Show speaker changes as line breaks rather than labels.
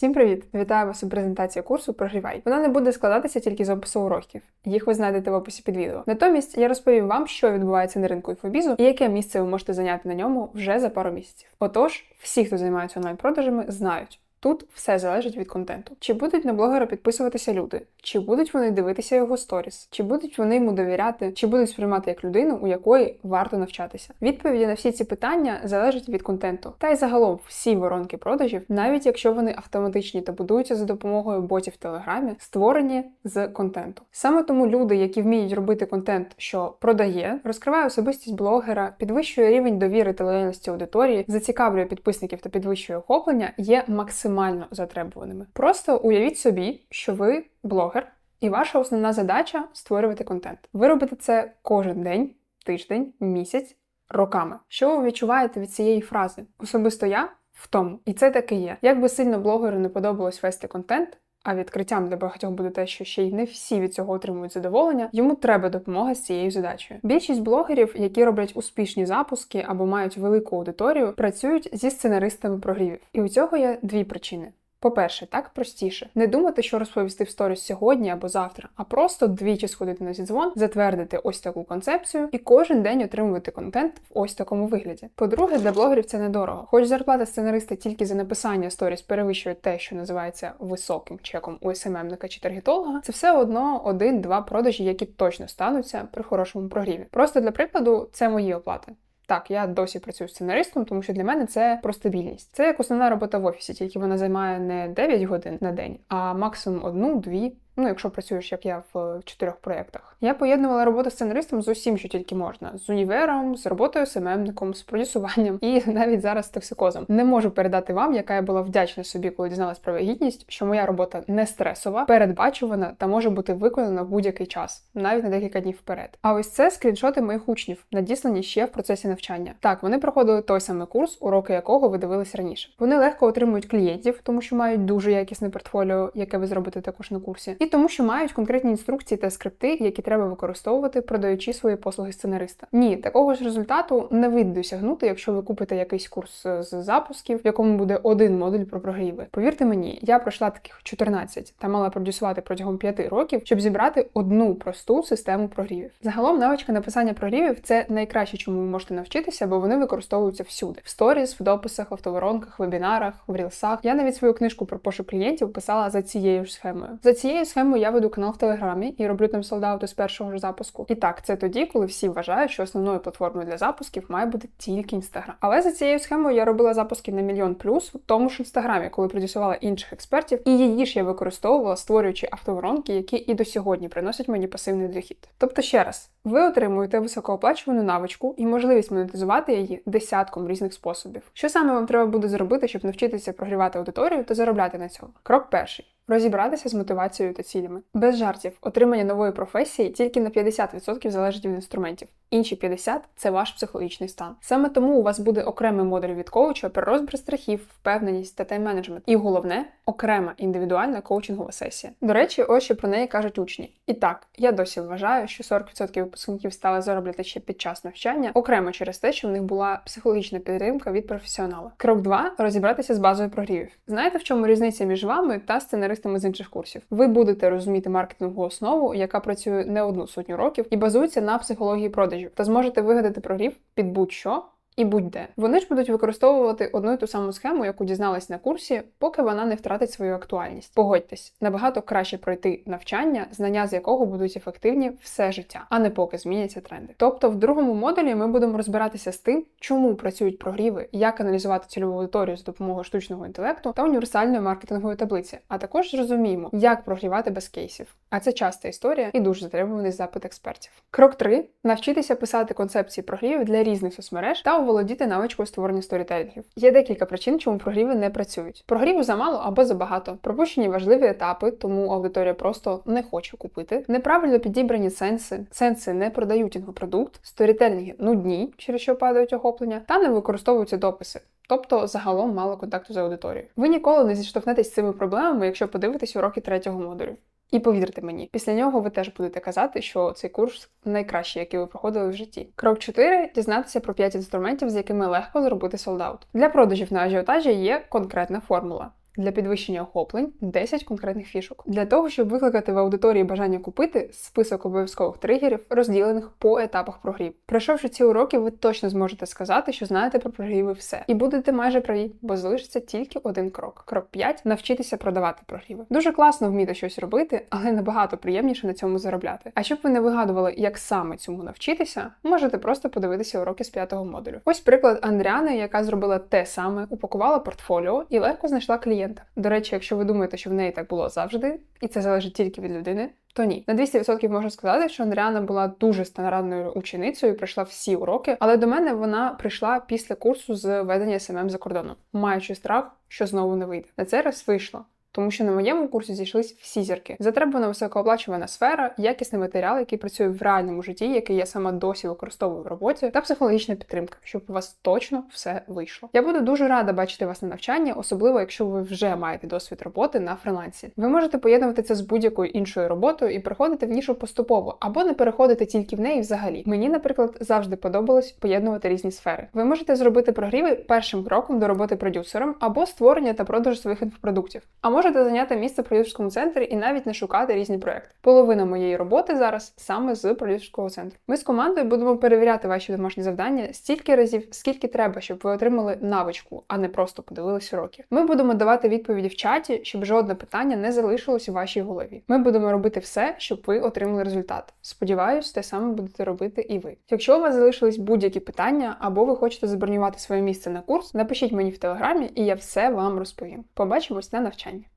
Всім привіт! Вітаю вас у презентації курсу Прогрівай. Вона не буде складатися тільки з опису уроків. Їх ви знайдете в описі під відео. Натомість я розповім вам, що відбувається на ринку інфобізу і яке місце ви можете зайняти на ньому вже за пару місяців. Отож, всі, хто займається онлайн-продажами, знають. Тут все залежить від контенту. Чи будуть на блогера підписуватися люди, чи будуть вони дивитися його сторіс, чи будуть вони йому довіряти, чи будуть сприймати як людину, у якої варто навчатися. Відповіді на всі ці питання залежать від контенту. Та й загалом всі воронки продажів, навіть якщо вони автоматичні та будуються за допомогою ботів в Телеграмі, створені з контенту. Саме тому люди, які вміють робити контент, що продає, розкриває особистість блогера, підвищує рівень довіри та лояльності аудиторії, зацікавлює підписників та підвищує охоплення, є максимально затребуваними. Просто уявіть собі, що ви блогер, і ваша основна задача створювати контент. Ви робите це кожен день, тиждень, місяць, роками. Що ви відчуваєте від цієї фрази? Особисто я в тому, і це таки є. Як би сильно блогеру не подобалось вести контент. А відкриттям для багатьох буде те, що ще й не всі від цього отримують задоволення. Йому треба допомога з цією задачею. Більшість блогерів, які роблять успішні запуски або мають велику аудиторію, працюють зі сценаристами прогрівів. І у цього є дві причини. По-перше, так простіше не думати, що розповісти в сторіс сьогодні або завтра, а просто двічі сходити на зідзвон, затвердити ось таку концепцію і кожен день отримувати контент в ось такому вигляді. По-друге, для блогерів це недорого. Хоч зарплата сценариста тільки за написання сторіс перевищує те, що називається високим чеком у СММника чи таргетолога, це все одно один-два продажі, які точно стануться при хорошому прогріві. Просто для прикладу, це мої оплати. Так, я досі працюю сценаристом, тому що для мене це про стабільність. Це як основна робота в офісі, тільки вона займає не 9 годин на день, а максимум одну-дві. Ну, якщо працюєш, як я в чотирьох проєктах. Я поєднувала роботу сценаристом з усім, що тільки можна: з універом, з роботою СММником, з продюсуванням і навіть зараз з токсикозом. Не можу передати вам, яка я була вдячна собі, коли дізналась про вагітність, що моя робота не стресова, передбачувана та може бути виконана в будь-який час, навіть на декілька днів вперед. А ось це скріншоти моїх учнів, надіслані ще в процесі навчання. Так, вони проходили той самий курс, уроки якого ви дивились раніше. Вони легко отримують клієнтів, тому що мають дуже якісне портфоліо, яке ви зробите також на курсі. І тому, що мають конкретні інструкції та скрипти, які треба використовувати, продаючи свої послуги сценариста. Ні, такого ж результату не вийде досягнути, якщо ви купите якийсь курс з запусків, в якому буде один модуль про прогріви. Повірте мені, я пройшла таких 14 та мала продюсувати протягом 5 років, щоб зібрати одну просту систему прогрівів. Загалом навичка написання прогрівів це найкраще, чому ви можете навчитися, бо вони використовуються всюди: в сторіс, в дописах, автоворонках, вебінарах, в рілсах. Я навіть свою книжку про пошук клієнтів писала за цією ж схемою. За цією схемою я веду канал в Телеграмі і роблю там солдаути з першого ж запуску. І так, це тоді, коли всі вважають, що основною платформою для запусків має бути тільки інстаграм. Але за цією схемою я робила запуски на мільйон плюс в тому ж інстаграмі, коли продюсувала інших експертів, і її ж я використовувала, створюючи автоворонки, які і до сьогодні приносять мені пасивний дохід. Тобто, ще раз, ви отримуєте високооплачувану навичку і можливість монетизувати її десятком різних способів. Що саме вам треба буде зробити, щоб навчитися прогрівати аудиторію та заробляти на цьому? Крок перший. Розібратися з мотивацією та цілями. Без жартів, отримання нової професії тільки на 50% залежить від інструментів. Інші 50% – це ваш психологічний стан. Саме тому у вас буде окремий модуль від коуча про розбір страхів, впевненість та тайм-менеджмент. І головне окрема індивідуальна коучингова сесія. До речі, ось що про неї кажуть учні. І так, я досі вважаю, що 40% випускників стали заробляти ще під час навчання, окремо через те, що в них була психологічна підтримка від професіонала. Крок 2. розібратися з базою прогрівів. Знаєте, в чому різниця між вами та сценаристами з інших курсів? Ви будете розуміти маркетингову основу, яка працює не одну сотню років і базується на психології продажів, та зможете вигадати прогрів під будь-що і будь-де. Вони ж будуть використовувати одну і ту саму схему, яку дізнались на курсі, поки вона не втратить свою актуальність. Погодьтесь, набагато краще пройти навчання, знання з якого будуть ефективні все життя, а не поки зміняться тренди. Тобто, в другому модулі ми будемо розбиратися з тим, чому працюють прогріви, як аналізувати цільову аудиторію за допомогою штучного інтелекту та універсальної маркетингової таблиці. А також зрозуміємо, як прогрівати без кейсів. А це часта історія і дуже затребуваний запит експертів. Крок 3. навчитися писати концепції прогрівів для різних соцмереж та оволодіти навичкою створення сторітелінгів. Є декілька причин, чому прогріви не працюють. Прогріву замало або забагато, пропущені важливі етапи, тому аудиторія просто не хоче купити. Неправильно підібрані сенси, сенси не продають інфопродукт, сторітелінги нудні, через що падають охоплення, та не використовуються дописи. Тобто загалом мало контакту з аудиторією. Ви ніколи не зіштовхнетесь з цими проблемами, якщо подивитесь уроки третього модулю. І повірте мені, після нього ви теж будете казати, що цей курс найкращий, який ви проходили в житті. Крок 4. дізнатися про 5 інструментів, з якими легко зробити солдаут. Для продажів на ажіотажі є конкретна формула. Для підвищення охоплень 10 конкретних фішок. Для того, щоб викликати в аудиторії бажання купити список обов'язкових тригерів, розділених по етапах прогрів. Пройшовши ці уроки, ви точно зможете сказати, що знаєте про прогріви все. І будете майже праві, бо залишиться тільки один крок. Крок 5 – навчитися продавати прогріви. Дуже класно вміти щось робити, але набагато приємніше на цьому заробляти. А щоб ви не вигадували, як саме цьому навчитися, можете просто подивитися уроки з п'ятого модулю. Ось приклад Андріани, яка зробила те саме, упакувала портфоліо і легко знайшла клієнта. До речі, якщо ви думаєте, що в неї так було завжди, і це залежить тільки від людини. То ні, на 200% можу сказати, що Андріана була дуже старанною ученицею, пройшла всі уроки, але до мене вона прийшла після курсу з ведення СММ за кордоном, маючи страх, що знову не вийде. На цей раз вийшло. Тому що на моєму курсі зійшлись всі зірки. Затребувана високооплачувана сфера, якісний матеріал, який працює в реальному житті, який я сама досі використовую в роботі, та психологічна підтримка, щоб у вас точно все вийшло. Я буду дуже рада бачити вас на навчанні, особливо якщо ви вже маєте досвід роботи на фрилансі. Ви можете поєднувати це з будь-якою іншою роботою і приходити в нішу поступово, або не переходити тільки в неї взагалі. Мені, наприклад, завжди подобалось поєднувати різні сфери. Ви можете зробити прогріви першим кроком до роботи продюсером або створення та продажу своїх інфопродуктів. А можете зайняти місце в продюсерському центрі і навіть не шукати різні проекти. Половина моєї роботи зараз саме з продюсерського центру. Ми з командою будемо перевіряти ваші домашні завдання стільки разів, скільки треба, щоб ви отримали навичку, а не просто подивились уроки. Ми будемо давати відповіді в чаті, щоб жодне питання не залишилось у вашій голові. Ми будемо робити все, щоб ви отримали результат. Сподіваюсь, те саме будете робити і ви. Якщо у вас залишились будь-які питання, або ви хочете забронювати своє місце на курс, напишіть мені в телеграмі, і я все вам розповім. Побачимось на навчанні.